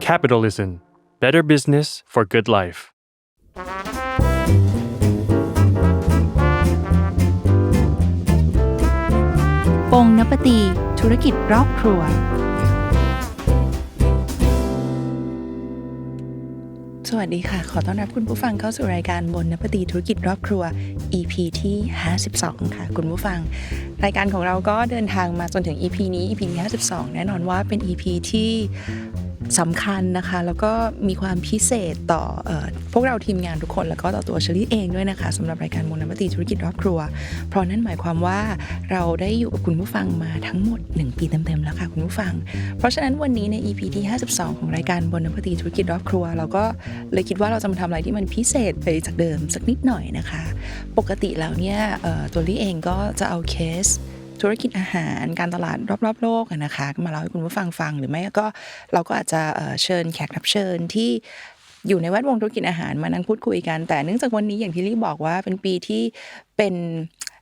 Capitalism Better Business for Good Life ปงนปตี ธุรกิจรอบครัว สวัสดีค่ะ ขอต้อนรับคุณผู้ฟังเข้าสู่รายการบนนปตีธุรกิจรอบครัว EP ที่ 52 ค่ะ คุณผู้ฟัง รายการของเราก็เดินทางมาจนถึง EP นี้ EP ที่52 แน่นอนว่าเป็น EP ที่ สำคัญนะคะ แล้วก็มีความพิเศษต่ออพวกเราทีมงานทุกคน แล้วก็ต่อตัวชลี่เองด้วยนะคะสำหรับรายการมูลนปตีธุรกิจรอบครัว เพราะนั่นหมายความว่าเราได้อยู่กับคุณผู้ฟังมาทั้งหมด 1 ปีเต็มๆแล้วค่ะคุณผู้ฟัง เพราะฉะนั้นวันนี้ใน EP ที่ 52 ของรายการบนนปตีธุรกิจรอบครัว เราก็เลยคิดว่าเราจะมาทำอะไรที่มันพิเศษไปจากเดิมสักนิดหน่อยนะคะ ปกติแล้วเนี่ยตัวลี่เองก็จะเอาเคส ธุรกิจอาหารการตลาดรอบๆโลกนะคะมาเล่าให้คุณผู้ฟังฟังหรือไม่ก็เราก็อาจจะเชิญแขกรับเชิญที่อยู่ในแวดวงธุรกิจอาหารมานั่งพูดคุยกัน แต่เนื่องจากวันนี้อย่างที่ลี่บอกว่าเป็นปีที่เป็น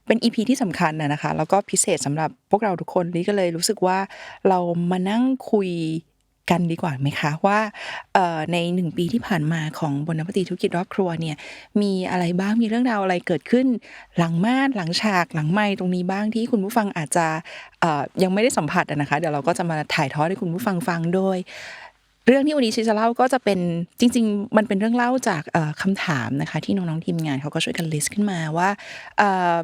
เป็นอีพีที่สำคัญนะคะ แล้วก็พิเศษสำหรับพวกเราทุกคนลี่ก็เลยรู้สึกว่าเรามานั่งคุย กันดีกว่าไหมคะว่าในหนึ่งปีที่ผ่านมาของบนนปฏิธุรกิจรอบครัวเนี่ยมีอะไรบ้างมีเรื่องราวอะไรเกิดขึ้น หลังม่านหลังฉากหลังไม้ตรงนี้บ้างที่คุณผู้ฟังอาจจะยังไม่ได้สัมผัสนะคะ เดี๋ยวเราก็จะมาถ่ายทอดให้คุณผู้ฟังฟังโดย เรื่องที่วันนี้ชิจะเล่าก็จะเป็นจริง ๆ มันเป็นเรื่องเล่าจากเอ่อคำถามนะคะ ที่น้องๆทีมงานเขาก็ช่วยกันลิสต์ขึ้นมาว่า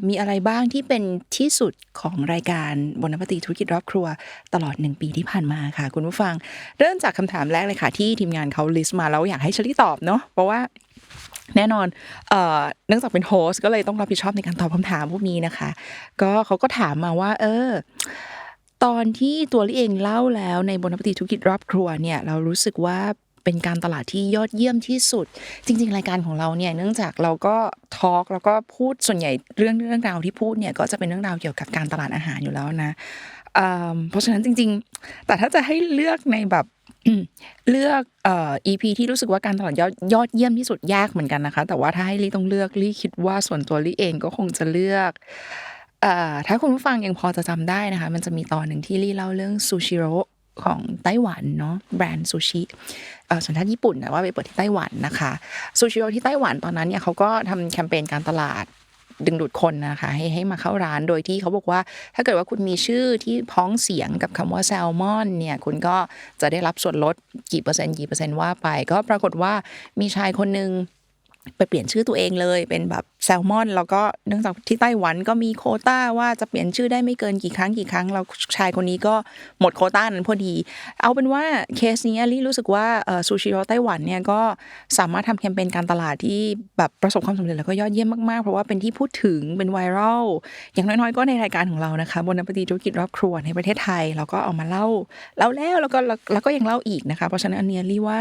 มีอะไรบ้างที่เป็นที่สุดของรายการบนนปฏิธุรกิจรอบครัวตลอดหนึ่งปีที่ผ่านมาค่ะ คุณผู้ฟังเริ่มจากคำถามแรกเลยค่ะ ที่ทีมงานเขาลิสต์มาแล้วอยากให้เชลี่ตอบเนาะเพราะว่าแน่นอนเนื่องจากเป็นโฮสก็เลยต้องรับผิดชอบในการตอบคำถามพวกนี้นะคะ ก็เขาก็ถามมาว่า เออ ตอนที่ตัวลี่เองเล่าแล้วในบนปฏิธุรกิจรอบครัวเนี่ยเรารู้สึกว่าเป็นการตลาดที่ยอดเยี่ยมที่สุด จริง ๆ รายการของเราเนี่ยเนื่องจากเราก็ทอล์กแล้วก็พูดส่วนใหญ่เรื่องเรื่องราวที่พูดเนี่ยก็จะเป็นเรื่องราวเกี่ยวกับการตลาดอาหารอยู่แล้วนะเพราะฉะนั้นจริง ๆ แต่ถ้าจะให้เลือกในแบบเลือกเอ่อ EP ที่รู้สึกว่าการตลาดยอดยอดเยี่ยมที่สุดยากเหมือนกันนะคะ แต่ว่าถ้าให้ลี่ต้องเลือกลี่คิดว่าส่วนตัวลี่เองก็คงจะเลือก ถ้าคุณผู้ฟังยังพอจะจำได้นะคะ มันจะมีตอนหนึ่งที่ลี่เล่าเรื่องซูชิโร่ของไต้หวันเนาะแบรนด์ซูชิเอ่อสัญชาติญี่ปุ่นแต่ว่าไปเปิดที่ไต้หวันนะคะซูชิโร่ที่ไต้หวันตอนนั้นเนี่ยเขาก็ทำแคมเปญการตลาดดึงดูดคนนะคะให้ให้มาเข้าร้านโดยที่เขาบอกว่า ถ้าเกิดว่าคุณมีชื่อที่พ้องเสียงกับคำว่าแซลมอนเนี่ยคุณก็จะได้รับส่วนลดกี่เปอร์เซ็นต์กี่เปอร์เซ็นต์ว่าไป ก็ปรากฏว่ามีชายคนหนึ่ง ไปเปลี่ยนชื่อตัวเองเลยเป็นแบบแซลมอน แล้วก็เนื่องจากที่ไต้หวันก็มีโคต้าว่าจะเปลี่ยนชื่อได้ไม่เกินกี่ครั้งกี่ครั้งแล้วชายคนนี้ก็หมดโคต้านั้นพอดี เอาเป็นว่าเคสนี้ลี่รู้สึกว่าซูชิโร่ไต้หวันเนี่ยก็สามารถทำแคมเปญการตลาดที่แบบประสบความสำเร็จแล้วก็ยอดเยี่ยมมากๆ เพราะว่าเป็นที่พูดถึงเป็นไวรัลอย่างน้อยๆ ก็ในรายการของเรานะคะบนนปฏิธุรกิจรอบครัวในประเทศไทยเราก็เอามาเล่าเล่าแล้วแล้วก็แล้วก็ยังเล่าอีกนะคะเพราะฉะนั้นอันเนี้ยลี่ว่า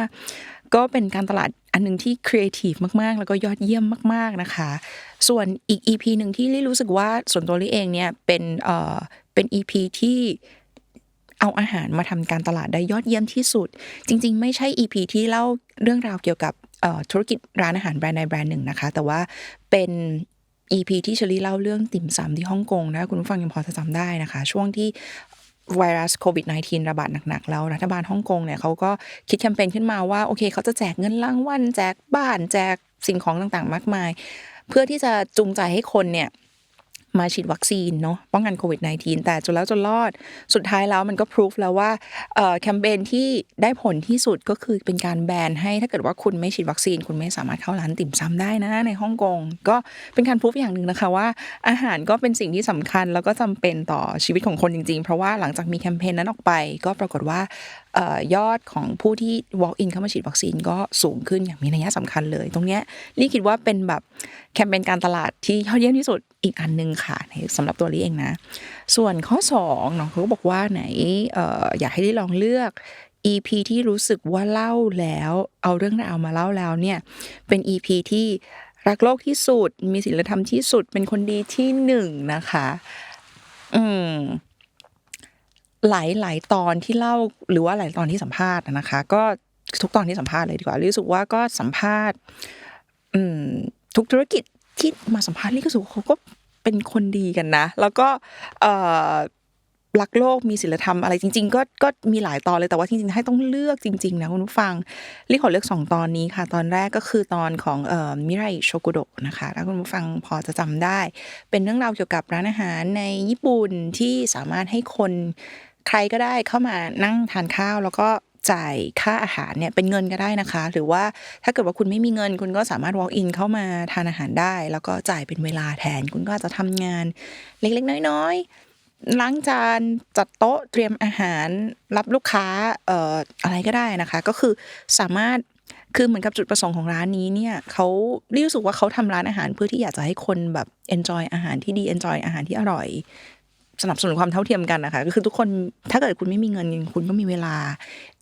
ก็เป็นการตลาดอันหนึ่งที่ครีเอทีฟมากๆ แล้วก็ยอดเยี่ยมมาก ๆนะคะ ส่วนอีก EP หนึ่งที่ลี่รู้สึกว่าส่วนตัวลี่เองเนี่ยเป็นเอ่อเป็น EP ที่เอาอาหารมาทำการตลาดได้ยอดเยี่ยมที่สุด จริง ๆ ไม่ใช่ EP ที่เล่าเรื่องราวเกี่ยวกับธุรกิจร้านอาหารแบรนด์ใดแบรนด์หนึ่งนะคะ แต่ว่าเป็น EP ที่เชลี่เล่าเรื่องติ่มซำที่ฮ่องกงนะคุณผู้ฟังยังพอจะจำได้นะคะ ช่วงที่ ไวรัสโควิด -19 ระบาดหนักๆแล้วรัฐบาลฮ่องกงเนี่ยเขาก็คิดแคมเปญขึ้นมาว่าโอเคเขาจะแจกเงินรางวัลแจกบ้านแจกสิ่งของต่างๆ มากมาย เพื่อที่จะจูงใจให้คนเนี่ย มาฉีดวัคซีนเนาะป้องกันโควิด -19 แต่จนแล้วจนรอดสุดท้ายแล้วมันก็พิสูจแล้วว่าแคมเปญที่ได้ผลที่สุดก็คือเป็นการแบนให้ถ้าเกิดว่าคุณไม่ฉีดวัคซีน คุณไม่สามารถเข้าร้านติ่มซำได้นะในฮ่องกงก็เป็นการพิสูจอย่างหนึ่งนะคะว่า อาหารก็เป็นสิ่งที่สำคัญแล้วก็จำเป็นต่อชีวิตของคนจริง ๆ เพราะว่าหลังจากมีแคมเปญนั้นออกไป ก็ปรากฏว่า ยอดของผู้ที่ walk in เข้ามาฉีดวัคซีนก็สูงขึ้นอย่างมีนัยสำคัญเลย ตรงเนี้ยลี่คิดว่าเป็นแบบแคมเปญการตลาดที่ยอดเยี่ยมที่สุดอีกอันหนึ่งค่ะในสำหรับตัวลี่เองนะ ส่วนข้อ2น้องเขาก็บอกว่าไหนเอ่ออยากให้ลี่ลองเลือก EP ที่รู้สึกว่าเล่าแล้ว เอาเรื่องราวมาเล่าแล้วเนี่ยเป็น EP ที่รักโลกที่สุด มีศีลธรรมที่สุดเป็นคนดีที่หนึ่งนะคะ อืม หลายหลายตอนที่เล่าหรือว่าหลายตอนที่สัมภาษณ์นะคะ ก็ทุกตอนที่สัมภาษณ์เลยดีกว่ารู้สึกว่าก็สัมภาษณ์ทุกธุรกิจที่มาสัมภาษณ์ลี่ก็สึกว่าเขาก็เป็นคนดีกันนะ แล้วก็รักโลกมีศิลธรรมอะไรจริง ๆ ก็ก็มีหลายตอนเลยแต่ว่าจริงๆให้ต้องเลือกจริง ๆ นะคุณผู้ฟังลี่ขอเลือกสองตอนนี้ค่ะ ตอนแรกก็คือตอนของเอ่อมิไรโชกุโดะนะคะถ้าคุณผู้ฟังพอจะจำได้ เป็นเรื่องราวเกี่ยวกับร้านอาหารในญี่ปุ่นที่สามารถให้คน ใครก็ได้เข้ามานั่งทานข้าวแล้วก็จ่ายค่าอาหารเนี่ยเป็นเงินก็ได้นะคะ หรือว่าถ้าเกิดว่าคุณไม่มีเงิน คุณก็สามารถ walk in เข้ามาทานอาหารได้ แล้วก็จ่ายเป็นเวลาแทน คุณก็อาจจะทำงานเล็กๆ น้อยๆล้างจานจัดโต๊ะเตรียมอาหารรับลูกค้าเอ่ออะไรก็ได้นะคะ ก็คือสามารถคือเหมือนกับจุดประสงค์ของร้านนี้เนี่ยเขารู้สึกว่าเขาทำร้านอาหารเพื่อที่อยากจะให้คนแบบ enjoy อาหารที่ดี enjoy อาหารที่อร่อย สนับสนุนความเท่าเทียมกันนะคะก็คือทุกคนถ้าเกิดคุณไม่มีเงินคุณก็มีเวลา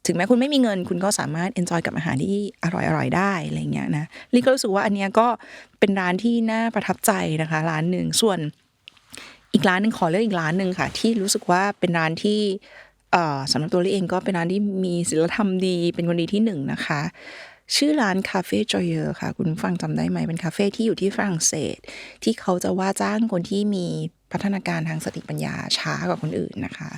ถึงแม้คุณไม่มีเงิน คุณก็สามารถ enjoy กับอาหารที่อร่อยอร่อยได้อะไรเงี้ยนะลี่ก็รู้สึกว่าอันเนี้ยก็เป็นร้านที่น่าประทับใจนะคะ ร้านหนึ่งส่วนอีกร้านหนึ่งขอเลือกอีกร้านหนึ่งค่ะ ที่รู้สึกว่าเป็นร้านที่เอ่อสำหรับตัวลี่เองก็เป็นร้านที่มีศีลธรรมดี เป็นคนดีที่หนึ่งนะคะ ชื่อร้านคาเฟ่จอยเยอร์ค่ะ คุณฟังจำได้ไหมเป็นคาเฟ่ที่อยู่ที่ฝรั่งเศส ที่เขาจะว่าจ้างคนที่มี พัฒนาการทางสติปัญญาช้ากว่าคนอื่นนะคะ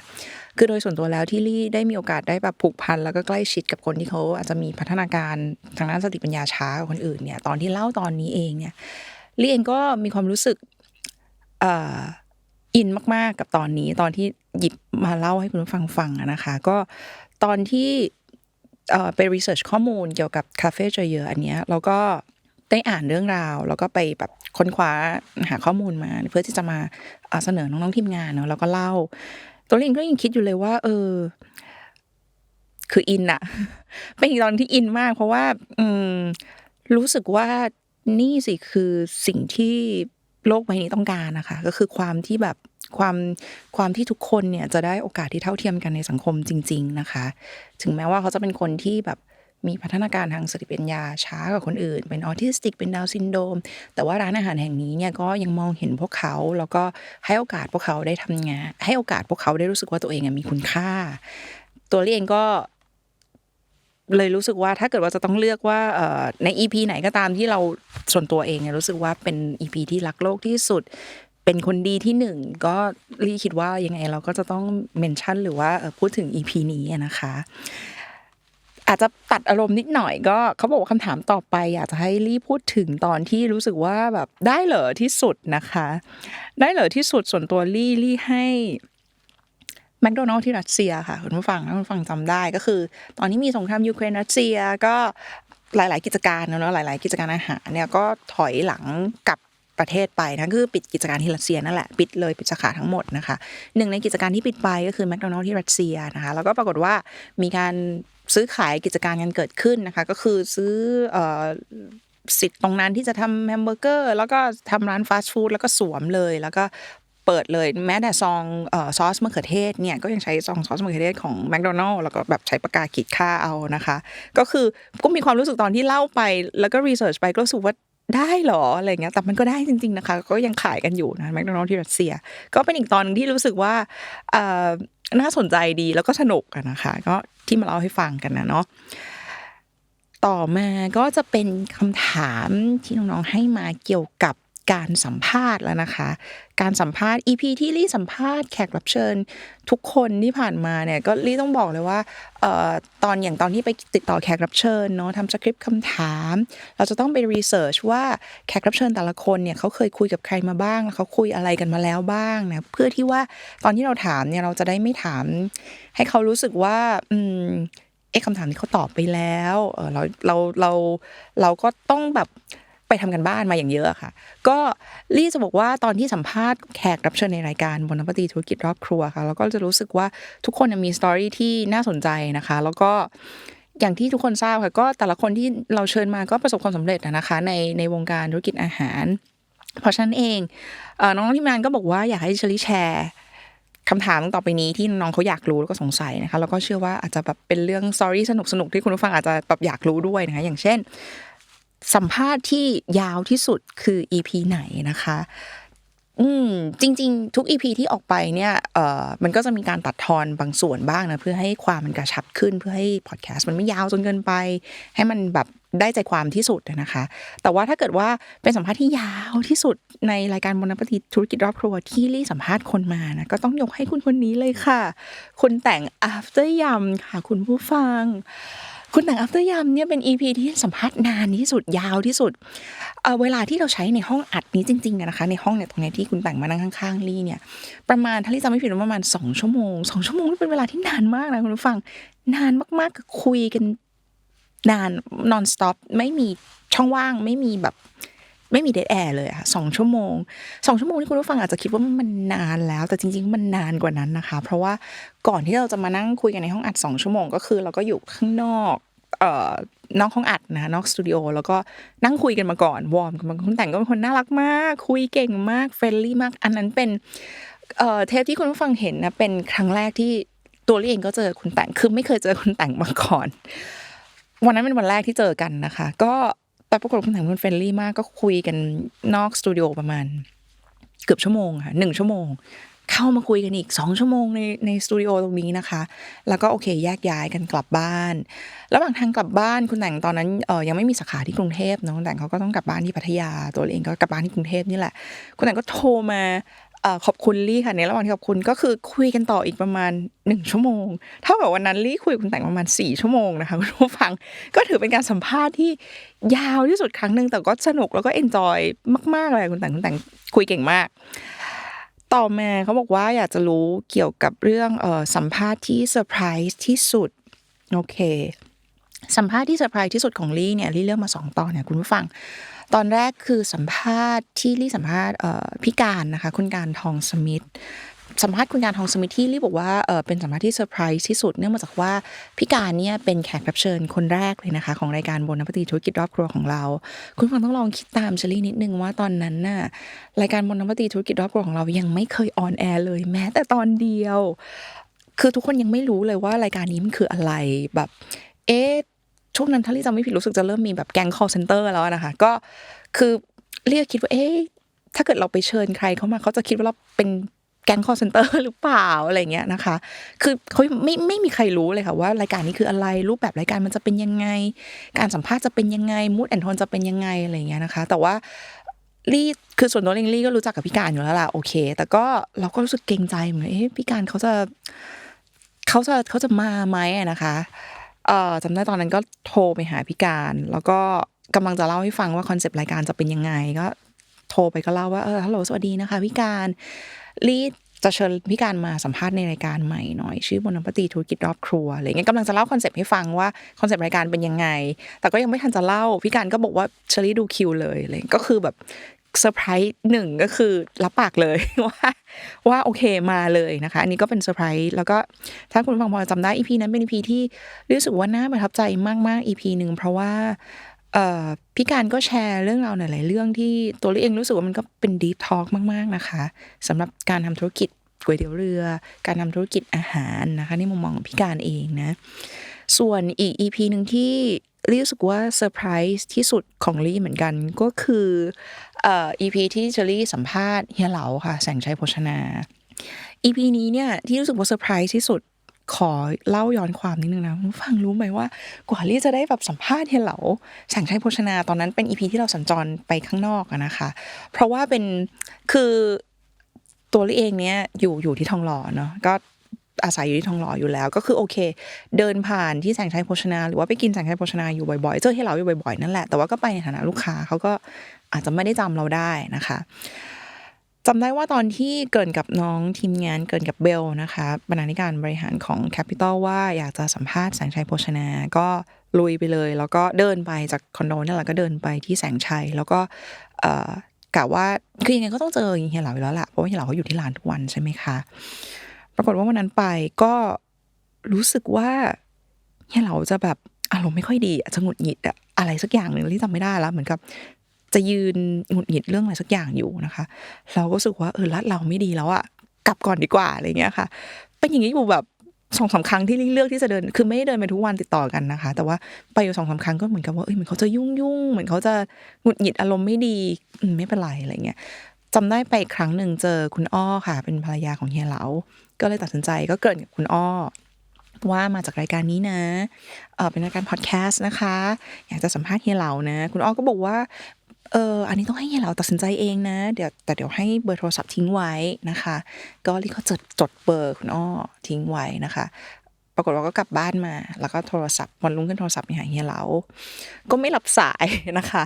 คือโดยส่วนตัวแล้วที่ลี่ได้มีโอกาสได้แบบผูกพัน แล้วก็ใกล้ชิดกับคนที่เขาอาจจะมีพัฒนาการทางด้านสติปัญญาช้ากว่าคนอื่นเนี่ยตอนที่เล่าตอนนี้เองเนี่ยลี่เองก็มีความรู้สึกอินมาก ๆ กับตอนนี้ตอนที่หยิบมาเล่าให้คุณผู้ฟังฟังนะคะ ก็ตอนที่ไปรีเสิร์ชข้อมูลเกี่ยวกับคาเฟ่เจอเยอะอันเนี้ยแล้วก็ ได้อ่านเรื่องราว แล้วก็ไปแบบค้นคว้าหาข้อมูลมา เพื่อที่จะมาเสนอน้องๆทีมงานเนาะแล้วก็เล่า ตัวเองก็ยังคิดอยู่เลยว่า เออ คืออินอะเป็นอีกตอนที่อินมาก เพราะว่า อืม รู้สึกว่านี่สิคือสิ่งที่โลกใบนี้ต้องการนะคะ ก็คือความที่แบบความความที่ทุกคนเนี่ยจะได้โอกาสที่เท่าเทียมกันในสังคมจริง ๆ นะคะ ถึงแม้ว่าเขาจะเป็นคนที่แบบ มีพัฒนาการทางสติปัญญาช้ากว่าคนอื่น เป็นออทิสติก เป็นดาวซินโดม แต่ว่าร้านอาหารแห่งนี้เนี่ยก็ยังมองเห็นพวกเขา แล้วก็ให้โอกาสพวกเขาได้ทำงาน ให้โอกาสพวกเขาได้รู้สึกว่าตัวเองมีคุณค่า ตัวลี่เองก็เลยรู้สึกว่าถ้าเกิดว่าจะต้องเลือกว่าในอีพีไหนก็ตามที่เราส่วนตัวเองเนี่ยรู้สึกว่าเป็นอีพีที่รักโลกที่สุด เป็นคนดีที่หนึ่งก็ลี่คิดว่ายังไงเราก็จะต้องเมนชั่นหรือว่าพูดถึงอีพีนี้นะคะ อาจจะตัดอารมณ์นิดหน่อยก็เขาบอกว่าคำถามต่อไปอยากจะให้ลี่พูดถึงตอนที่รู้สึกว่าแบบได้เหรอที่สุดนะคะ ได้เหรอที่สุดส่วนตัวลี่ลี่ให้แมคโดนัลที่รัสเซียค่ะคุณผู้ฟังถ้าคุณผู้ฟังจำได้ก็คือ ตอนนี้มีสงครามยูเครนรัสเซียก็หลาย ๆ กิจการเนอะหลาย ๆ กิจการอาหารเนี่ยก็ถอยหลังกลับประเทศไปนะคือปิดกิจการที่รัสเซียนั่นแหละปิดเลยปิดสาขาทั้งหมดนะคะหนึ่งในกิจการที่ปิดไปก็คือแมคโดนัลที่รัสเซียนะคะแล้วก็ปรากฏว่ามีการ ซื้อขายกิจการกันเกิดขึ้นนะคะ ก็คือซื้ออสิทธิ์ตรงนั้นที่จะทำแฮมเบอร์เกอร์ แล้วก็ทำร้านฟาสต์ฟู้ดแล้วก็สวมเลย แล้วก็เปิดเลยแม้แต่ซองอซอสมะเขือเทศเนี่ยก็ยังใช้ซองซอสมะเขือเทศของแมคโดนัลล์แล้วก็แบบใช้ปากกาขีดค่าเอานะคะ ก็คือก็มีความรู้สึกตอนที่เล่าไป แล้วก็รีเสิร์ชไปก็รู้สึกว่าได้เหรออะไรเงี้ยแต่มันก็ได้จริง ๆนะคะ ก็ยังขายกันอยู่นะแมคโดนัลล์ที่รัสเซีย ก็เป็นอีกตอนนึงที่รู้สึกว่าน่าสนใจดีแล้วก็สนุกนะคะ ก็ ที่มาเล่าให้ฟังกันนะเนาะต่อมาก็จะเป็นคำถามที่น้องๆให้มาเกี่ยวกับ การสัมภาษณ์แล้วนะคะ การสัมภาษณ์ EP ที่ลี่สัมภาษณ์แขกรับเชิญ ทุกคนที่ผ่านมาเนี่ยก็ลี่ต้องบอกเลยว่าออตอนอย่างตอนที่ไปติดต่อแขกรับเชิญเนาะทำสคริปต์คำถาม เราจะต้องไปรีเสิร์ชว่าแขกรับเชิญแต่ละคนเนี่ยเขาเคยคุยกับใครมาบ้างแล้วเขาคุยอะไรกันมาแล้วบ้างนะเพื่อที่ว่าตอนที่เราถามเนี่ยเราจะได้ไม่ถาม ให้เขารู้สึกว่าอืมเอ๊ะคำถามนี้เขาตอบไปแล้ว เออเราเราเราเราก็ต้องแบบ ไปทำกันบ้านมาอย่างเยอะค่ะ ก็ลี่จะบอกว่าตอนที่สัมภาษณ์แขกรับเชิญในรายการบนนปตีธุรกิจรอบครัวค่ะแล้วก็จะรู้สึกว่าทุกคนมีสตอรี่ที่น่าสนใจนะคะ แล้วก็อย่างที่ทุกคนทราบค่ะก็แต่ละคนที่เราเชิญมาก็ประสบความสำเร็จนะคะในในวงการธุรกิจอาหาร เพราะฉะนั้นเองเออน้องๆที่มานก็บอกว่าอยากให้เชลิแชร์คำถามต่อไปนี้ที่น้องเขาอยากรู้แล้วก็สงสัยนะคะแล้วก็เชื่อว่าอาจจะแบบเป็นเรื่องสตอรี่สนุกๆที่คุณผู้ฟังอาจจะแบบอยากรู้ด้วยนะคะอย่างเช่น สัมภาษณ์ที่ยาวที่สุดคือ EP ไหนนะคะ อืมจริง ๆ ทุก EP ที่ออกไปเนี่ยเอ่อมันก็จะมีการตัดทอนบางส่วนบ้างนะเพื่อให้ความมันกระชับขึ้นเพื่อให้พอดแคสต์มันไม่ยาวจนเกินไป ให้มันแบบได้ใจความที่สุดนะคะ แต่ว่าถ้าเกิดว่าเป็นสัมภาษณ์ที่ยาวที่สุดในรายการบนปฏิธุรกิจรอบครัวที่ลี่สัมภาษณ์คนมานะก็ต้องยกให้คุณคนนี้เลยค่ะ คุณแต่ง after ยำค่ะ คุณผู้ฟัง คุณแต่งอัฟเตอร์ยามเนี่ยเป็น EP ที่สัมภาษณ์นานที่สุดยาวที่สุดเเวลาที่เราใช้ในห้องอัดนี้จริงๆนะคะ ในห้องเนี่ยตรงเนี้ยที่คุณแต่งมานั่งข้างๆลี่เนี่ย ประมาณถ้าลี่จำไม่ผิดประมาณสองชั่วโมงสองชั่วโมงนี่เป็นเวลาที่นานมากนะคุณผู้ฟัง นานมากๆคุยกันนาน non stop ไม่มีช่องว่างไม่มีแบบ ไม่มีเดทแอร์เลยอะสองชั่วโมงสองชั่วโมงที่คุณผู้ฟังอาจจะคิดว่ามันนานแล้ว แต่จริงๆ มันนานกว่านั้นนะคะ เพราะว่าก่อนที่เราจะมานั่งคุยกันในห้องอัดสองชั่วโมงก็คือ เราก็อยู่ข้างนอกเอ่อนอกห้องอัดนะนอกสตูดิโอแล้วก็นั่งคุยกันมาก่อนวอร์มกันมาคุณแต่งก็เป็นคนน่ารักมาก คุยเก่งมากเฟรนลี่มาก อันนั้นเป็นเอ่อเทปที่คุณผู้ฟังเห็นนะเป็นครั้งแรกที่ตัวลี่เองก็เจอคุณแต่งคือไม่เคยเจอคุณแต่งมาก่อน วันนั้นเป็นวันแรกที่เจอกันนะคะ ก็ แต่ปรากฏคุณแต่งคุณเฟรนลี่มากก็คุยกันนอกสตูดิโอประมาณ เกือบชั่วโมงค่ะหนึ่งชั่วโมง เข้ามาคุยกันอีกสองชั่วโมงในในสตูดิโอตรงนี้นะคะ แล้วก็โอเคแยกย้ายกันกลับบ้านระหว่างทางกลับบ้านคุณแต่งตอนนั้นเออยังไม่มีสาขาที่กรุงเทพเนอะคุณแต่งเขาก็ต้องกลับบ้านที่พัทยาตัวเองก็กลับบ้านที่กรุงเทพนี่แหละ คุณแต่งก็โทรมา ขอบคุณลี่ค่ะในระหว่างที่ขอบคุณก็คือคุยกันต่ออีกประมาณหนึ่งชั่วโมง เท่ากับวันนั้นลี่คุยกับคุณแต่งประมาณสี่ชั่วโมงนะคะคุณผู้ฟังก็ถือเป็นการสัมภาษณ์ที่ยาวที่สุดครั้งหนึ่งแต่ก็สนุกแล้วก็เอนจอยมาก ๆ เลยคุณแต่งคุณแต่งคุยเก่งมาก ต่อมาเขาบอกว่าอยากจะรู้เกี่ยวกับเรื่องสัมภาษณ์ที่เซอร์ไพรส์ที่สุดโอเคสัมภาษณ์ที่เซอร์ไพรส์ที่สุดของลี่เนี่ยลี่เลือกมาสองตอนเนี่ยคุณผู้ฟัง ตอนแรกคือสัมภาษณ์ที่ลี่สัมภาษณ์พี่การนะคะ คุณการทองสมิธสัมภาษณ์คุณการทองสมิธที่ลี่บอกว่าเออเป็นสัมภาษณ์ที่เซอร์ไพรส์ที่สุดเนื่องมาจากว่าพี่การเนี่ยเป็นแขกรับเชิญคนแรกเลยนะคะ ของรายการบนนปฏิธุรกิจรอบครัวของเรา คุณฟังต้องลองคิดตามเชลี่นิดนึงว่าตอนนั้นน่ะรายการบนนปฏิธุรกิจรอบครัวของเรายังไม่เคยออนแอร์เลยแม้แต่ตอนเดียว คือทุกคนยังไม่รู้เลยว่ารายการนี้มันคืออะไรแบบ เอ๊ะ ช่วงนั้นถ้าลี่จำไม่ผิดรู้สึกจะเริ่มมีแบบแก๊ง call center แล้วนะคะ ก็คือเรียกคิดว่าเอ๊ะถ้าเกิดเราไปเชิญใครเข้ามาเขาจะคิดว่าเราเป็นแก๊ง call center หรือเปล่าอะไรเงี้ยนะคะ คือเขาไม่ไม่มีใครรู้เลยค่ะว่ารายการนี้คืออะไรรูปแบบรายการมันจะเป็นยังไง การสัมภาษณ์จะเป็นยังไงมูดแอนโทนจะเป็นยังไงอะไรเงี้ยนะคะ แต่ว่าลี่คือส่วนตัวเองลี่ก็รู้จักกับพี่การอยู่แล้วล่ะโอเค แต่ก็เราก็รู้สึกเกรงใจเหมือนเอ๊ะพี่การเขาจะเขาจะเขาจะมาไหมนะคะ เอ่อจำได้ตอนนั้นก็โทรไปหาพี่การ แล้วก็กำลังจะเล่าให้ฟังว่าคอนเซปต์รายการจะเป็นยังไง ก็โทรไปก็เล่าว่าเออฮัลโหลสวัสดีนะคะพี่การลี่จะเชิญพี่การมาสัมภาษณ์ในรายการใหม่หน่อย ชื่อบนน้ำปฏิธุรกิจรอบครัวอะไรเงี้ยกำลังจะเล่าคอนเซปต์ให้ฟังว่าคอนเซปต์รายการเป็นยังไง แต่ก็ยังไม่ทันจะเล่าพี่การก็บอกว่าเชอรี่ดูคิวเลยอะไรก็คือแบบ เซอร์ไพรส์หนึ่งก็คือรับปากเลยว่าว่าโอเคมาเลยนะคะ อันนี้ก็เป็นเซอร์ไพรส์แล้วก็ถ้าคุณฟังพอจำได้ EP นั้นเป็น EP ที่รู้สึกว่าน่าประทับใจมากๆ EP หนึ่งเพราะว่าพี่การก็แชร์เรื่องราวหลาย ๆ เรื่องที่ตัวเองรู้สึกว่ามันก็เป็นดีทอ l k มาก ๆ นะคะสำหรับการทำธุรกิจก๋วยเตี๋ยวเรือ การทำธุรกิจอาหารนะคะในมุมมองของพี่การเองนะ ส่วนอีก EP หนึ่งที่ ลี่รู้สึกว่าเซอร์ไพรส์ที่สุดของลี่เหมือนกันก็คือเอ่อ EP ที่เชอรี่สัมภาษณ์เฮียเหลาค่ะ แสงชัยโภชนา EP นี้เนี่ยที่รู้สึกว่าเซอร์ไพรส์ที่สุดขอเล่าย้อนความนิดนึงนะฟังรู้ไหมว่ากว่าลี่จะได้แบบสัมภาษณ์เฮียเหลาแสงชัยโภชนาตอนนั้นเป็น EP ที่เราสัญจรไปข้างนอกอะนะคะ เพราะว่าเป็นคือตัวลี่เองเนี่ยอยู่อยู่ที่ทองหล่อเนาะก็ อาศัยอยู่ที่ทองหล่ออยู่แล้ว ก็คือโอเค เดินผ่านที่แสงชัยโภชนา หรือว่าไปกินแสงชัยโภชนาอยู่บ่อยๆ เจอให้เราอยู่บ่อยๆ นั่นแหละ แต่ว่าก็ไปในฐานะลูกค้าเขาก็อาจจะไม่ได้จำเราได้นะคะจำได้ว่าตอนที่เกินกับน้องทีมงานเกินกับเบลนะคะบรรณาธิการบริหารของ Capital ว่าอยากจะสัมภาษณ์แสงชัยโภชนา ก็ลุยไปเลย แล้วก็เดินไปจากคอนโดนั่นแหละก็เดินไปที่แสงชัย แล้วก็กะว่าคือยังไงก็ต้องเจอเฮียเหลาอยู่แล้วล่ะเพราะว่าเฮียเหลาเขาอยู่ที่ร้านทุกวันใช่ไหมคะ ปรากฏว่าวันนั้นไปก็รู้สึกว่าเฮียเหลาจะแบบอารมณ์ไม่ค่อยดีอาจจะหงุดหงิดอะอะไรสักอย่างหนึ่งที่จำไม่ได้แล้วเหมือนกับ จะยืนหงุดหงิดเรื่องอะไรสักอย่างอยู่นะคะ เราก็รู้สึกว่าเออรัดเราไม่ดีแล้วอะกลับก่อนดีกว่าอะไรเงี้ยค่ะ เป็นอย่างนี้อยู่แบบสองสามครั้งที่เลือกที่จะเดิน คือไม่ได้เดินไปทุกวันติดต่อกันนะคะ แต่ว่าไปอยู่สองสามครั้งก็เหมือนกับว่าเอ้ยเหมือนเขาจะยุ่งยุ่งเหมือนเขาจะหงุดหงิดอารมณ์ไม่ดีไม่เป็นไรอะไรเงี้ยจำได้ไปอีกครั้งหนึ่งเจอคุณอ้อค่ะ เป็นภรรยาของเฮียเหลา ก็เลยตัดสินใจก็เกรินกับคุณอ้อว่ามาจากรายการนี้นะเออเป็นรายการพอดแคสต์นะคะ อยากจะสัมภาษณ์เฮียเหลานะ คุณอ้อก็บอกว่าเอออันนี้ต้องให้เฮียเหลาตัดสินใจเองนะ เดี๋ยวแต่เดี๋ยวให้เบอร์โทรศัพท์ทิ้งไว้นะคะ ก็รีก็จดจดเบอร์คุณอ้อทิ้งไว้นะคะ ปรากฏว่าก็กลับบ้านมา แล้วก็โทรศัพท์วันรุ่งขึ้นโทรศัพท์ไปหาเฮียเหลา ก็ไม่รับสายนะคะ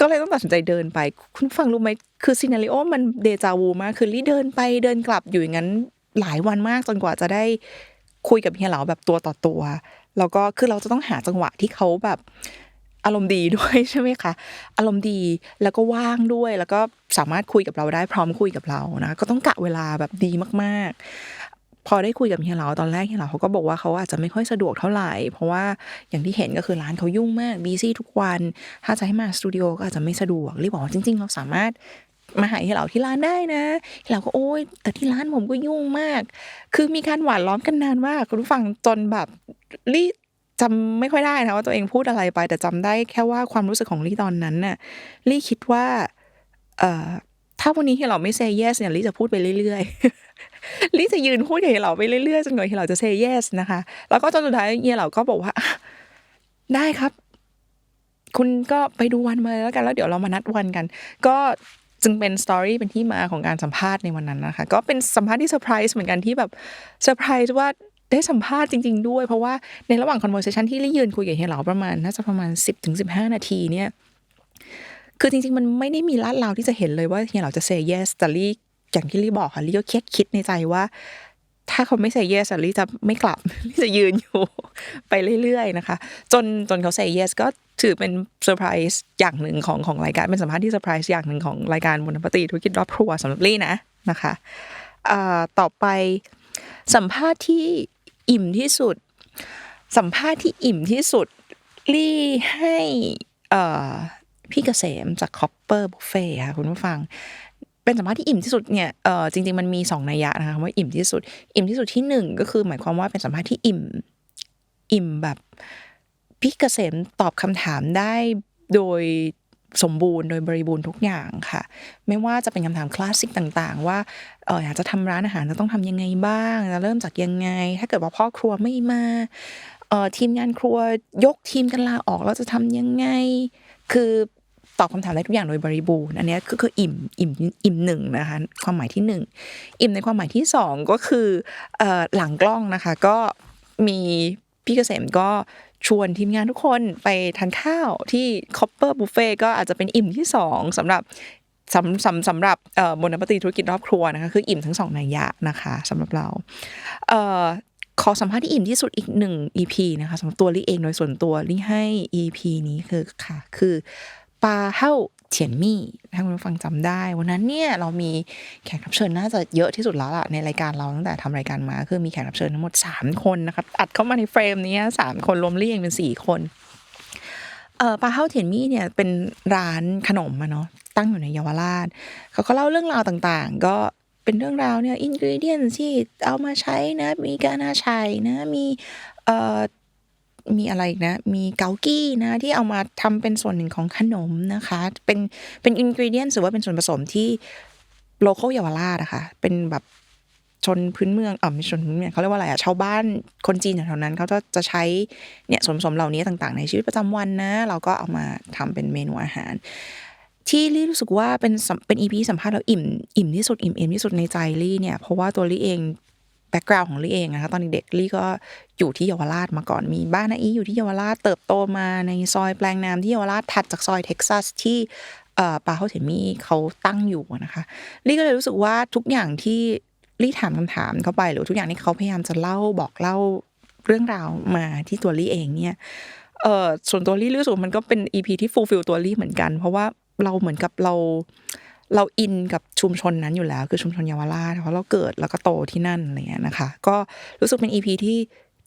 ก็เลยต้องตัดสินใจเดินไป คุณฟังรู้ไหมคือซีนารีโอมันเดจาวูมากคือลี่เดินไปเดินกลับอยู่อย่างนั้น หลายวันมากจนกว่าจะได้คุยกับเฮียเหลาแบบตัวต่อตัวแล้วก็คือเราจะต้องหาจังหวะที่เขาแบบอารมณ์ดีด้วยใช่ไหมคะอารมณ์ดีแล้วก็ว่างด้วย แล้วก็สามารถคุยกับเราได้พร้อมคุยกับเรานะก็ต้องกะเวลาแบบดีมากๆ พอได้คุยกับเฮียเหลาตอนแรกเฮียเหลาเขาก็บอกว่าเขาอาจจะไม่ค่อยสะดวกเท่าไหร่ เพราะว่าอย่างที่เห็นก็คือร้านเขายุ่งมากบีซี่ทุกวัน ถ้าจะให้มาสตูดิโอก็อาจจะไม่สะดวกรีบบอกว่าจริง ๆ เราสามารถ มาหาเฮียเหลาที่ร้านได้นะเฮียเหลาก็โอ๊ยแต่ที่ร้านผมก็ยุ่งมาก คือมีการหวานล้อมกันนานมากคุณผู้ฟังจนแบบรีจำไม่ค่อยได้นะว่าตัวเองพูดอะไรไป แต่จำได้แค่ว่าความรู้สึกของลี่ตอนนั้นน่ะลี่คิดว่า เอ่อถ้าวันนี้เฮียเหลาไม่เซย์ yes เนี่ยลี่จะพูดไปเรื่อยๆลี่จะยืนพูดกับเฮียเหลาไปเรื่อยๆจนกว่าเฮียเหลาจะเซย์ yes นะคะ แล้วก็จนสุดท้ายเฮียเหลาก็บอกว่า ได้ครับ คุณก็ไปดูวันมาแล้วกันแล้วเดี๋ยวเรามานัดวันกัน ก็ จึงเป็นสตอรี่เป็นที่มาของการสัมภาษณ์ในวันนั้นนะคะ ก็เป็นสัมภาษณ์ที่เซอร์ไพรส์เหมือนกันที่แบบเซอร์ไพรส์ว่าได้สัมภาษณ์จริง ๆ ด้วย เพราะว่าในระหว่างคอนเวอร์เซชันที่ลี่ยืนคุยกับเฮียเหลาประมาณน่าจะประมาณ 10ถึง15นาทีเนี่ยคือจริง ๆ มันไม่ได้มีลาดราวที่จะเห็นเลยว่าเฮียเหลาจะเซย์เยสแต่ลี่อย่างที่ลี่บอกค่ะลี่ก็แค่คิดในใจว่า ถ้าเขาไม่ say yes อะลี่จะไม่กลับลี่จะยืนอยู่ไปเรื่อยๆนะคะ จนจนเขา say yes ก็ถือเป็นเซอร์ไพรส์อย่างหนึ่งของของรายการเป็นสัมภาษณ์ที่เซอร์ไพรส์อย่างหนึ่งของรายการบนปฏิธุรกิจรอบครัวสำหรับลี่นะนะคะต่อไปสัมภาษณ์ที่อิ่มที่สุด สัมภาษณ์ที่อิ่มที่สุดลี่ให้พี่เกษมจากคอปเปอร์บุฟเฟ่ค่ะคุณผู้ฟัง เป็นสัมภาษณ์ที่อิ่มที่สุดเนี่ยเออจริง ๆมันมีสองนัยยะนะคะคำว่าอิ่มที่สุด อิ่มที่สุดที่หนึ่งก็คือ หมายความว่าเป็นสัมภาษณ์ที่อิ่มอิ่มแบบพี่เกษมตอบคำถามได้โดยสมบูรณ์โดยบริบูรณ์ทุกอย่างค่ะ ไม่ว่าจะเป็นคำถามคลาสสิกต่าง ๆ ว่าเอออยากจะทำร้านอาหารจะต้องทำยังไงบ้างจะเริ่มจากยังไง ถ้าเกิดว่าพ่อครัวไม่มาเออทีมงานครัวยกทีมกันลาออกเราจะทำยังไง คือ ตอบคำถามได้ทุกอย่างโดยบริบูรณ์อันนี้ยคือคืออิ่มอิ่มอิ่มหนึ่งนะคะความหมายที่หนึ่งอิ่มในความหมายที่สองก็คืออหลังกล้องนะคะก็มีพี่เกษมก็ชวนทีมงานทุกคนไปทานข้าวที่คอปเปอร์บุฟเฟ่ก็อาจจะเป็นอิ่มที่สองสำหรับสำสำสำหรับเอ่อบนปฏิธุรกิจรอบครัวนะคะคืออิ่มทั้งสองนัยยะนะคะสำหรับเราเออขอสัมภาษณ์ที่อิ่มที่สุดอีกหนึ่ง EP นะคะสำหรับตัวลี่เองโดยส่วนตัวลี่ให้ EP นี้คือค่ะคือ ปลาเฮ้าเฉียนมี่ถ้าคุณผู้ฟังจำได้วันนั้นเนี่ยเรามีแขกรับเชิญน่าจะเยอะที่สุดแล้วล่ะในรายการเราตั้งแต่ทำรายการมา คือมีแขกรับเชิญทั้งหมด 3 คนนะครับอัดเข้ามาในเฟรมนี้สามคนรวมลี่เองเป็น 4 คนเอ่อปลาเฮ้าเทียนมี่เนี่ยเป็นร้านขนมมาเนาะตั้งอยู่ในเยาวราชเขาก็เล่าเรื่องราวต่างๆ ก็เป็นเรื่องราวเนี่ยอินก e เดียนที่เอามาใช้นะ มีกานาชัยนะมีเอ่อ มีอะไรนะ มีเกากี้นะ ที่เอามาทำเป็นส่วนหนึ่งของขนมนะคะ เป็นเป็นอินก e เดียนหรือว่าเป็นส่วนผสมที่โลโก้เยาวราชอะค่ะเป็นแบบชนพื้นเมืองอ่าไม่ชนพื้นเมืองเขาเรียกว่าอะไรอะชาวบ้านคนจีนแถวนั้นเขาจะจะใช้เนี่ยส่วนผสมเหล่านี้ต่างๆ ในชีวิตประจำวันนะ เราก็เอามาทำเป็นเมนูอาหาร ที่ลี่รู้สึกว่าเป็นเป็นอีพีสัมภาษณ์แล้วอิ่มอิ่มที่สุดอิ่มเอมที่สุดในใจลี่เนี่ยเพราะว่าตัวลี่เอง แบ็กกราวน์ของลี่เองนะคะตอนเด็กลี่ก็อยู่ที่เยาวราชมาก่อนมีบ้านนาอีอยู่ที่เยาวราชเติบโตมาในซอยแปลงน้ำที่เยาวราชถัดจากซอยเท็กซัสที่เอ่อปาเฮาเทนมี่เขาตั้งอยู่นะคะลี่ก็เลยรู้สึกว่าทุกอย่างที่ลี่ถามคำถามเข้าไป หรือทุกอย่างที่เขาพยายามจะเล่าบอกเล่าเรื่องราวมาที่ตัวลี่เองเนี่ยเออส่วนตัวลี่รู้สึกมันก็เป็นอีพีที่ฟูลฟิลตัวลี่เหมือนกัน เพราะว่าเราเหมือนกับเรา เราอินกับชุมชนนั้นอยู่แล้ว คือชุมชนเยาวราชเพราะเราเกิดแล้วก็โตที่นั่นอะไรเงี้ยนะคะ ก็รู้สึกเป็นอีพีที่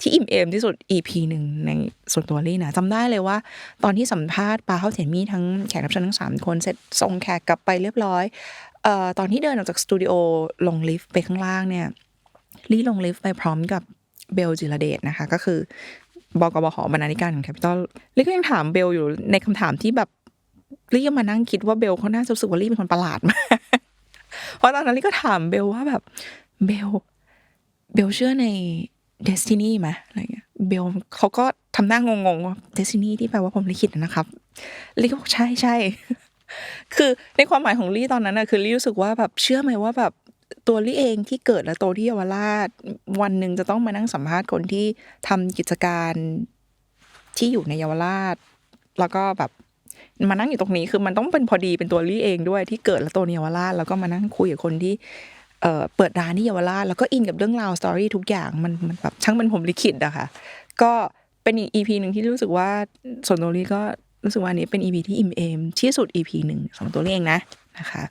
ที่อิ่มเอมที่สุด EP หนึ่งในส่วนตัวลี่นะจำได้เลยว่า ตอนที่สัมภาษณ์ปาเข้าเถียนมี่ทั้งแขกรับเชิญทั้งสามคนเสร็จส่งแขกกลับไปเรียบร้อยเอ่อตอนที่เดินออกจากสตูดิโอลงลิฟต์ไปข้างล่างเนี่ยลี่ลงลิฟต์ไปพร้อมกับเบลจิรเดชนะคะ ก็คือบอกบหบรรณาธิการของแคปิตอลลี่ก็ยังถามเบลอยู่ในคำถามที่แบบ ลี่มานั่งคิดว่าเบลเขาน่าจะรู้สึกว่าลี่เป็นคนประหลาดมาก เพราะตอนนั้นลี่ก็ถามเบลว่าแบบเบลเบลเชื่อในเดสตินีไหมอะไรเงี้ยเบลเขาก็ทำหน้างงๆว่าเดสตินีที่แปลว่าผมลิขิตนะครับลี่ก็บอกใช่ใช่คือในความหมายของลี่ตอนนั้นนะคือลี่รู้สึกว่าแบบเชื่อไหมว่าแบบตัวลี่เองที่เกิดและโตที่เยาวราชวันหนึ่งจะต้องมานั่งสัมภาษณ์คนที่ทำกิจการที่อยู่ในเยาวราช แล้วก็แบบ มานั่งอยู่ตรงนี้คือมันต้องเป็นพอดีเป็นตัวลี่เองด้วยที่เกิดและโตในเยาวราชแล้วก็มานั่งคุยกับคนที่เเปิดร้านที่เยาวราชแล้วก็อินกับเรื่องราวสตอรี่ทุกอย่างมันมันแบบช่างเป็นผมลิขิตอะค่ะ ก็เป็นอีก EP หนึ่งที่รู้สึกว่าส่วนตัวลี่ก็รู้สึกว่านี้เป็น EP ที่อิ่มเอมที่สุด EP หนึ่งสำหรับตัวลี่เองนะนะคะ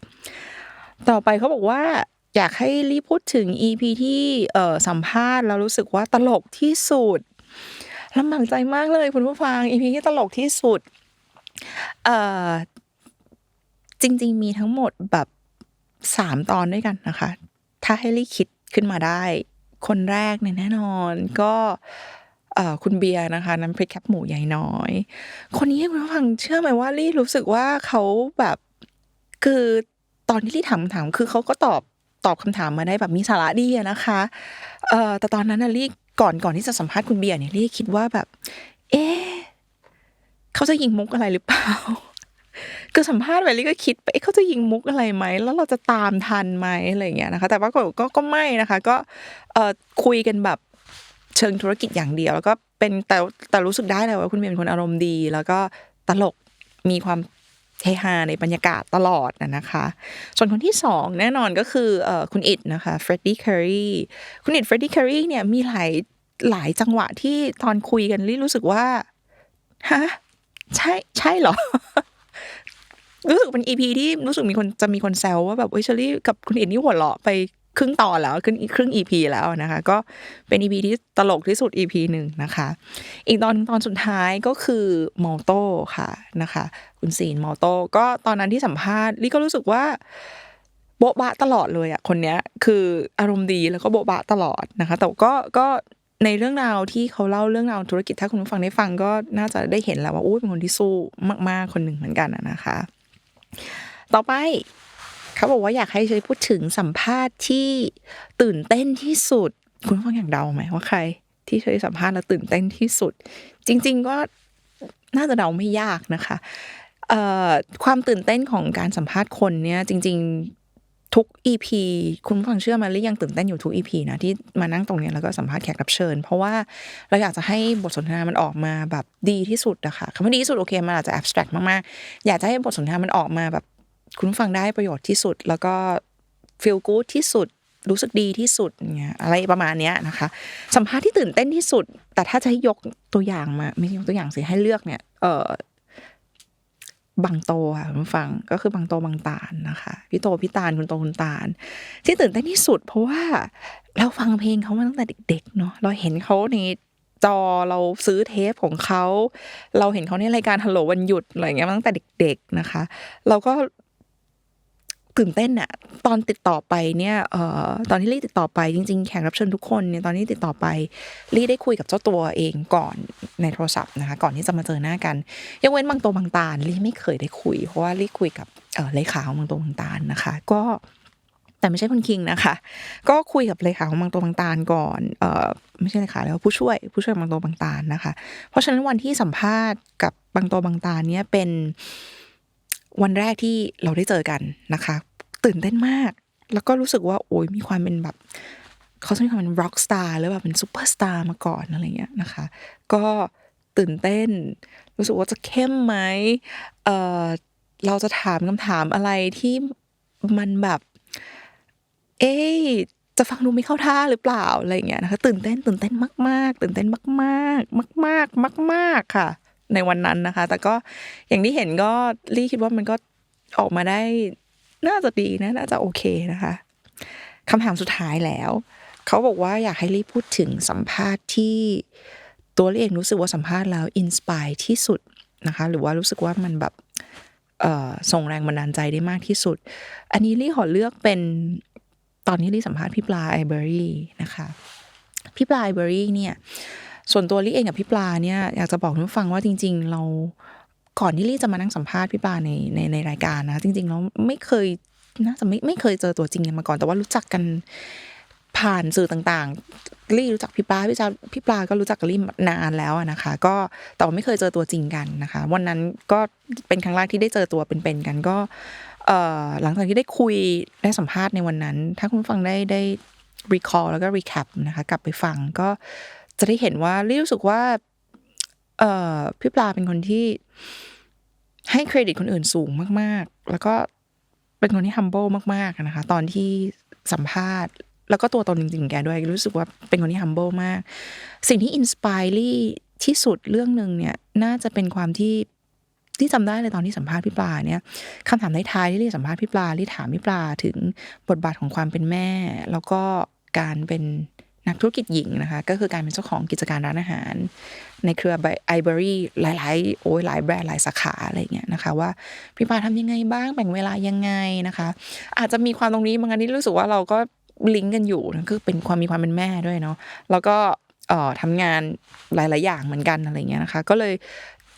ต่อไปเขาบอกว่าอยากให้รีพูดถึง EP ที่เอ่สัมภาษณ์แล้วรู้สึกว่าตลกที่สุดลำบากใจมากเลยคุณผู้ฟัง EP ที่ตลกที่สุด เอ่อจริง ๆ มีทั้งหมดแบบสามตอนด้วยกันนะคะ ถ้าให้ลี่คิดขึ้นมาได้ คนแรกเนี่ยแน่นอนก็เออคุณเบียร์นะคะน้ำพริกแคบหมูใหญ่น้อย คนนี้คุณผู้ฟังเชื่อไหมว่าลี่รู้สึกว่าเขาแบบคือตอนที่ลี่ถามคำถามคือเขาก็ตอบตอบคำถามมาได้แบบมีสาระดีนะคะเอ่อแต่ตอนนั้นนะลี่ก่อนก่อนที่จะสัมภาษณ์คุณเบียร์เนี่ยลี่คิดว่าแบบ เอ๊ะ เขาจะยิงมุกอะไรหรือเปล่าคือสัมภาษณ์ไปลี่ก็คิดไปเขาจะยิงมุกอะไรไหมแล้วเราจะตามทันไหมอะไรอย่างเงี้ยนะคะ แต่ว่าก็ก็ก็ไม่นะคะ ก็เอ่อคุยกันแบบเชิงธุรกิจอย่างเดียว แล้วก็เป็นแต่แต่รู้สึกได้เลยว่าคุณเบียเป็นคนอารมณ์ดี แล้วก็ตลกมีความเฮฮาในบรรยากาศตลอดนะนะคะ ส่วนคนที่สองแน่นอนก็คือเอ่อคุณอิดนะคะเฟรดดี้เคอรีคุณอิดเฟรดดี้เคอรีเนี่ยมีหลายหลายจังหวะที่ตอนคุยกันลี่รู้สึกว่าฮะ ใช่ใช่เหรอ รู้สึกเป็นอีพีที่รู้สึกมีคนจะมีคนแซวว่าแบบเอ้ยเชอรี่กับคุณอินนี่หัวเราะไปครึ่งตอนแล้วครึ่งครึ่งอีพีแล้วนะคะ ก็เป็นอีพีที่ตลกที่สุดอีพีหนึ่งนะคะ อีกตอนตอนสุดท้ายก็คือมอลโต้ค่ะนะคะ คุณซีนมอลโต้ก็ตอนนั้นที่สัมภาษณ์ลี่ก็รู้สึกว่าโบ๊ะบะตลอดเลยอะคนเนี้ยคืออารมณ์ดีแล้วก็โบ๊ะบะตลอดนะคะ แต่ก็ก็ ในเรื่องราวที่เขาเล่าเรื่องราวธุรกิจถ้าคุณผู้ฟังได้ฟังก็น่าจะได้เห็นแล้วว่าอู้เป็นคนที่สู้มาก ๆ คนหนึ่งเหมือนกันนะคะ ต่อไปเขาบอกว่าอยากให้ช่วยพูดถึงสัมภาษณ์ที่ตื่นเต้นที่สุด คุณผู้ฟังอยากเดาไหมว่าใคร ที่เคยสัมภาษณ์แล้วตื่นเต้นที่สุด จริง ๆ ก็น่าจะเดาไม่ยากนะคะความตื่นเต้นของการสัมภาษณ์คนเนี่ยจริง ๆ ทุก EP คุณผู้ฟังเชื่อมาหรือยังตื่นเต้นอยู่ทุก EP นะที่มานั่งตรงนี้แล้วก็สัมภาษณ์แขกรับเชิญ เพราะว่าเราอยากจะให้บทสนทนามันออกมาแบบดีที่สุดอะค่ะคำว่าดีที่สุดโอเคมันอาจจะ abstract มากๆ อยากจะให้บทสนทนามันออกมาแบบ คุณผู้ฟังได้ประโยชน์ที่สุด แล้วก็ feel good ที่สุดรู้สึกดีที่สุดเงี้ยอะไรประมาณเนี้ยนะคะ สัมภาษณ์ที่ตื่นเต้นที่สุด แต่ถ้าจะให้ยกตัวอย่างมาไม่ใช่ยกตัวอย่างสิให้เลือกเนี่ยเออ บางโตค่ะคุณผู้ฟังก็คือบางโตบางตาลนะคะ พี่โตพี่ตาลคุณโตคุณตาล ที่ตื่นเต้นที่สุด เพราะว่าเราฟังเพลงเขามาตั้งแต่เด็กๆเนาะเราเห็นเขาในจอเราซื้อเทปของเขา เราเห็นเขาในรายการฮัลโหลวันหยุดอะไรเงี้ยมาตั้งแต่เด็ก ๆนะคะ เราก็ ตื่นเต้นอะตอนติดต่อไปเนี่ยเอ่อตอนที่ลี่ติดต่อไปจริง ๆ แขกรับเชิญทุกคนเนี่ยตอนที่ติดต่อไปลี่ได้คุยกับเจ้าตัวเองก่อนในโทรศัพท์นะคะก่อนที่จะมาเจอหน้ากันยกเว้นบางตัวบางตาลี่ไม่เคยได้คุย เพราะว่าลี่คุยกับเอ่อเลขาของบางตัวบางตาลนะคะ ก็แต่ไม่ใช่คุณคิงนะคะ ก็คุยกับเลขาของบางตัวบางตาลก่อนเออไม่ใช่เลขาแล้วผู้ช่วยผู้ช่วยบางตัวบางตาลนะคะ เพราะฉะนั้นวันที่สัมภาษณ์กับบางตัวบางตาลเนี่ยเป็น วันแรกที่เราได้เจอกันนะคะ ตื่นเต้นมาก แล้วก็รู้สึกว่าโอ้ยมีความเป็นแบบเขาจะมีความเป็นร็อกสตาร์หรือแบบเป็นซูเปอร์สตาร์มาก่อนอะไรเงี้ยนะคะ ก็ตื่นเต้น รู้สึกว่าจะเข้มไหมเออเราจะถามคำถามอะไรที่มันแบบ เอ๊จะฟังดูไม่เข้าท่าหรือเปล่าอะไรเงี้ยนะคะ ตื่นเต้นตื่นเต้นมาก ๆ ตื่นเต้นมาก ๆ มาก ๆ มาก ๆ ค่ะ ในวันนั้นนะคะ แต่ก็อย่างที่เห็นก็ลี่คิดว่ามันก็ออกมาได้น่าจะดีนะน่าจะโอเคนะคะคำถามสุดท้ายแล้ว เขาบอกว่าอยากให้ลี่พูดถึงสัมภาษณ์ที่ตัวลี่เองรู้สึกว่าสัมภาษณ์แล้วอินสปายที่สุดนะคะ หรือว่ารู้สึกว่ามันแบบส่งแรงบันดาลใจได้มากที่สุด อันนี้ลี่ขอเลือกเป็นตอนที่ลี่สัมภาษณ์พี่ปลาไอเบอรี่นะคะ พี่ปลาไอเบอรี่เนี่ย ส่วนตัวลี่เองกับพี่ปลาเนี่ยอยากจะบอกทุกฟังว่าจริง ๆ เราก่อนที่ลี่จะมานั่งสัมภาษณ์พี่ปลาในในในรายการนะ จริงๆเราไม่เคยน่าจะไม่ไม่เคยเจอตัวจริงกันมาก่อนแต่ว่ารู้จักกันผ่านสื่อต่างๆลี่รู้จักพี่ปลาพี่จาพี่ปลาก็รู้จักกับลี่นานแล้วนะคะ ก็แต่ว่าไม่เคยเจอตัวจริงกันนะคะ วันนั้นก็เป็นครั้งแรกที่ได้เจอตัวเป็นๆกันก็เอ่อหลังจากที่ได้คุยได้สัมภาษณ์ในวันนั้น ถ้าคุณผู้ฟังได้ได้ recall แล้วก็ recap นะคะ กลับไปฟังก็ จะได้เห็นว่าลี่รู้สึกว่า เออพี่ปลาเป็นคนที่ให้เครดิตคนอื่นสูงมาก ๆ แล้วก็เป็นคนที่ humble มาก ๆ นะคะ ตอนที่สัมภาษณ์ แล้วก็ตัวตนจริง ๆ แกด้วย รู้สึกว่าเป็นคนที่ humble มาก สิ่งที่ inspire ลี่ที่สุดเรื่องหนึ่งเนี่ย น่าจะเป็นความที่ที่จำได้เลยตอนที่สัมภาษณ์พี่ปลาเนี่ยคำถามในท้ายๆที่ลี่สัมภาษณ์พี่ปลาลี่ถามพี่ปลาถึงบทบาทของความเป็นแม่ แล้วก็การเป็น นักธุรกิจหญิงนะคะ ก็คือการเป็นเจ้าของกิจการร้านอาหาร ในเครือไอเบอรี่หลายๆโอ้ยหลายแบรนด์หลายสาขาอะไรเงี้ยนะคะ ว่าพี่ปาทำยังไงบ้างแบ่งเวลายังไงนะคะ อาจจะมีความตรงนี้บางอันนี้รู้สึกว่าเราก็ลิงก์กันอยู่นะคือเป็นความมีความเป็นแม่ด้วยเนาะแล้วก็เอ่อทำงานหลาย ๆ อย่างเหมือนกันอะไรเงี้ยนะคะ ก็เลย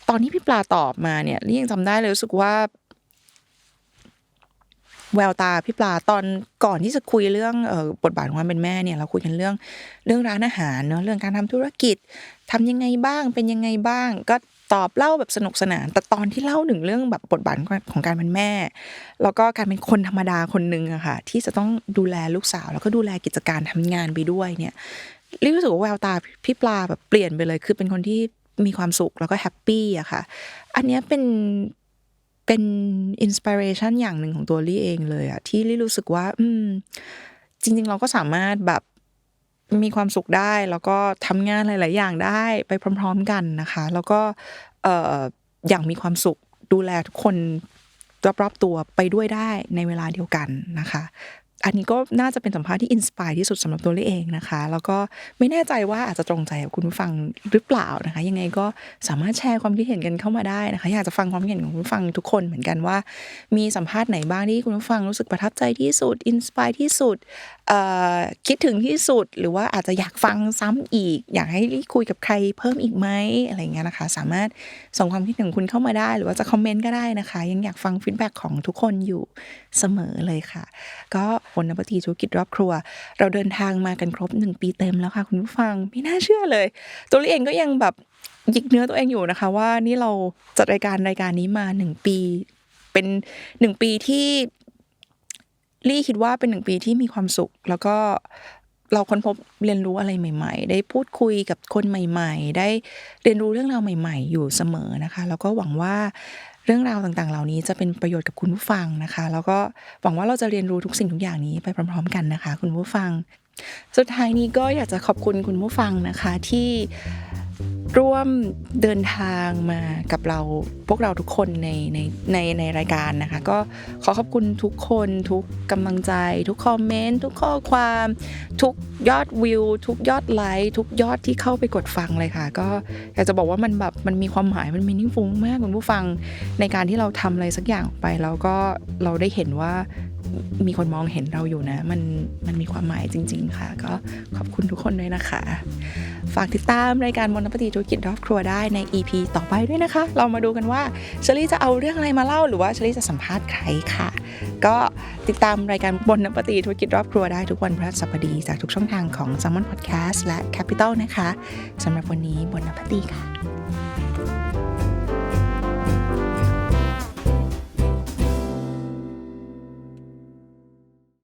ตอนที่พี่ปลาตอบมาเนี่ยลี่ยังจำได้เลยรู้สึกว่า แววตาพี่ปลาตอนก่อนที่จะคุยเรื่องออบทบาทของความเป็นแม่เนี่ยเราคุยกันเรื่องเรื่องร้านอาหารเนาะเรื่องการทำธุรกิจทำยังไงบ้างเป็นยังไงบ้าง ก็ตอบเล่าแบบสนุกสนาน แต่ตอนที่เล่าถึงเรื่องแบบบทบาทของการเป็นแม่ แล้วก็การเป็นคนธรรมดาคนหนึ่งอะค่ะ ที่จะต้องดูแลลูกสาว แล้วก็ดูแลกิจการทำงานไปด้วยเนี่ยรู้สึกว่าแววตาพี่ปลาแบบเปลี่ยนไปเลย คือเป็นคนที่มีความสุขแล้วก็แฮปปี้อะค่ะ อันนี้เป็น เป็นอินสปิเรชันอย่างหนึ่งของตัวลี่เองเลยอะที่ลี่รู้สึกว่า อืม จริง ๆ เราก็สามารถแบบมีความสุขได้ แล้วก็ทำงานหลาย ๆ อย่างได้ไปพร้อม ๆ กันนะคะ แล้วก็เอ่ออย่างมีความสุขดูแลทุกคนรอบๆตัวไปด้วยได้ในเวลาเดียวกันนะคะ อันนี้ก็น่าจะเป็นสัมภาษณ์ที่อินสปายที่สุดสำหรับตัวลี่เองนะคะ แล้วก็ไม่แน่ใจว่าอาจจะตรงใจกับคุณผู้ฟังหรือเปล่านะคะ ยังไงก็สามารถแชร์ความคิดเห็นกันเข้ามาได้นะคะ อยากจะฟังความคิดเห็นของคุณผู้ฟังทุกคนเหมือนกันว่า มีสัมภาษณ์ไหนบ้างที่คุณผู้ฟังรู้สึกประทับใจที่สุดอินสปายที่สุดคิดถึงที่สุดหรือว่าอาจจะอยากฟังซ้ำอีก อยากให้คุยกับใครเพิ่มอีกไหมอะไรเงี้ยนะคะ สามารถส่งความคิดเห็นของคุณเข้ามาได้ หรือว่าจะคอมเมนต์ก็ได้นะคะ ยังอยากฟังฟีดแบ็กของทุกคนอยู่เสมอเลยค่ะ ก็บนนปตีธุรกิจรอบครัว เราเดินทางมากันครบหนึ่งปีเต็มแล้วค่ะ คุณผู้ฟังไม่น่าเชื่อเลย ตัวเองก็ยังแบบยิกเนื้อตัวเองอยู่นะคะ ว่านี่เราจัดรายการรายการนี้มาหนึ่งปี เป็นหนึ่งปีที่ ลี่คิดว่าเป็นหนึ่งปีที่มีความสุข แล้วก็เราค้นพบเรียนรู้อะไรใหม่ ๆ ได้พูดคุยกับคนใหม่ ๆ ได้เรียนรู้เรื่องราวใหม่ ๆ อยู่เสมอนะคะ แล้วก็หวังว่าเรื่องราวต่างๆ เหล่านี้จะเป็นประโยชน์กับคุณผู้ฟังนะคะ แล้วก็หวังว่าเราจะเรียนรู้ทุกสิ่งทุกอย่างนี้ไปพร้อม ๆ กันนะคะ คุณผู้ฟัง สุดท้ายนี้ก็อยากจะขอบคุณคุณผู้ฟังนะคะที่ ร่วมเดินทางมากับเราพวกเราทุกคนในในในในรายการนะคะ ก็ขอขอบคุณทุกคนทุกกำลังใจ ทุกคอมเมนต์ทุกข้อความ ทุกยอดวิว ทุกยอดไลค์ทุกยอดที่เข้าไปกดฟังเลยค่ะ ก็อยากจะบอกว่ามันแบบมันมีความหมายมันมีนิ่งฟุ้งมากคุณผู้ฟังในการที่เราทำอะไรสักอย่างออกไป แล้วก็เราได้เห็นว่า มีคนมองเห็นเราอยู่นะ มันมันมีความหมายจริง ๆ ค่ะ ก็ขอบคุณทุกคนด้วยนะคะ ฝากติดตามรายการมนปฏิธุรกิจรอบครัวได้ใน EP ต่อไปด้วยนะคะ เรามาดูกันว่าเชลี่จะเอาเรื่องอะไรมาเล่าหรือว่าเชลี่จะสัมภาษณ์ใครค่ะ ก็ติดตามรายการบนนปฏิธุรกิจรอบครัวได้ทุกวันพฤหัสบดีจากทุกช่องทางของ s ซ m o n Podcast และ Capital นะคะสำหรับวันนี้บนนปฏิค่ะ